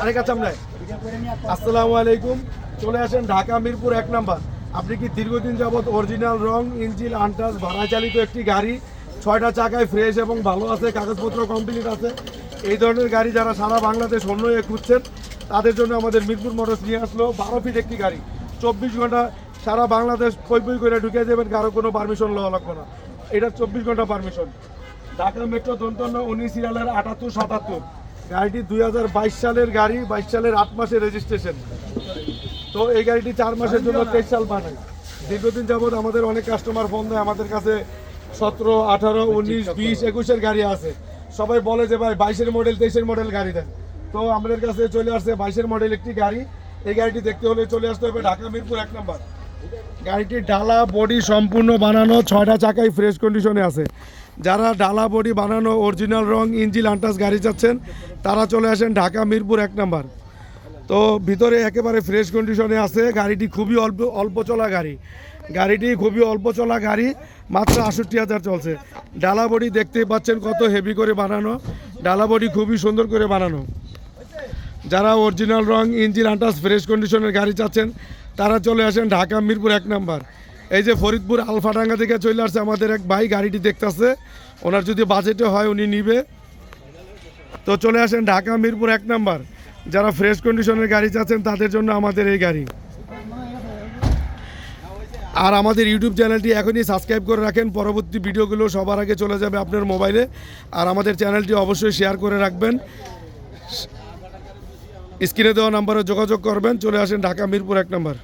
আরেক কাছে আসসালামু আলাইকুম। চলে আসেন ঢাকা মিরপুর এক নাম্বার। আপনি কি দীর্ঘদিন যাবত অরিজিনাল রং, ইঞ্জিন আনটাস ভাড়া চালিত একটি গাড়ি, ছয়টা চাকায় ফ্রেশ এবং ভালো আছে, কাগজপত্র কমপ্লিট আছে? এই ধরনের গাড়ি যারা সারা বাংলাদেশ অন্য এ খুঁজছেন, তাদের জন্য আমাদের মিরপুর মোটরস নিয়ে আসলো বারো ফিট একটি গাড়ি। চব্বিশ ঘণ্টা সারা বাংলাদেশ পই পই করে ঢুকে যাবেন কারও কোনো পারমিশন লওয়া লাগবে না। এটা চব্বিশ ঘণ্টা পারমিশন ঢাকা মেট্রো দন্তন্য উনিশ সিরিয়ালের আটাত্তর সাতাত্তর। গাড়িটি দুই হাজার বাইশ সালের গাড়ি বাইশ সালের আট মাসের রেজিস্ট্রেশন তো এই গাড়িটি চার মাসের জন্য তেইশ সাল বানায়। দীর্ঘদিন যাবৎ আমাদের অনেক কাস্টমার ফোন দেয় আমাদের কাছে সতেরো আঠারো উনিশ বিশ একুশের গাড়ি আছে। সবাই বলে যে ভাই বাইশের মডেল তেইশের মডেল গাড়ি দেন। তো আমাদের কাছে চলে আসছে বাইশের মডেল একটি গাড়ি। এই গাড়িটি দেখতে হলে চলে আসতে হবে ঢাকা মিরপুর এক নম্বর। গাড়িটির ডালা বডি সম্পূর্ণ বানানো ছয়টা চাকাই ফ্রেশ কন্ডিশনে আছে। যারা ডালা বডি বানানো অরিজিনাল রং ইঞ্জিন আন্টাস গাড়ি চাচ্ছেন, তারা চলে আসেন ঢাকা মিরপুর এক নাম্বার। তো ভিতরে একেবারে ফ্রেশ কন্ডিশনে আছে, গাড়িটি খুবই অল্প অল্প চলা গাড়ি। গাড়িটি খুবই অল্প চলা গাড়ি, মাত্র আষট্টি হাজার চলছে। ডালা বডি দেখতেই পাচ্ছেন কত হেভি করে বানানো। ডালা বডি খুবই সুন্দর করে বানানো। যারা অরিজিনাল রং ইঞ্জিন আন্টাস ফ্রেশ কন্ডিশনের গাড়ি চাচ্ছেন, তারা চলে আসেন ঢাকা মিরপুর এক নাম্বার। এই যে ফরিদপুর আলফাডাঙ্গা থেকে চলে আসছে আমাদের এক ভাই, গাড়িটি দেখতেছে। ওনার যদি বাজেটে হয় উনি নিবে। তো চলে আসেন ঢাকা মিরপুর এক নাম্বার। যারা ফ্রেশ কন্ডিশনের গাড়ি চাচ্ছেন, তাদের জন্য আমাদের এই গাড়ি। আর আমাদের ইউটিউব চ্যানেলটি এখনই সাবস্ক্রাইব করে রাখেন। পরবর্তী ভিডিওগুলো সবার আগে চলে যাবে আপনার মোবাইলে। আর আমাদের চ্যানেলটি অবশ্যই শেয়ার করে রাখবেন। স্ক্রিনে দেওয়া নাম্বারে যোগাযোগ করবেন। চলে আসেন ঢাকা মিরপুর এক নম্বর।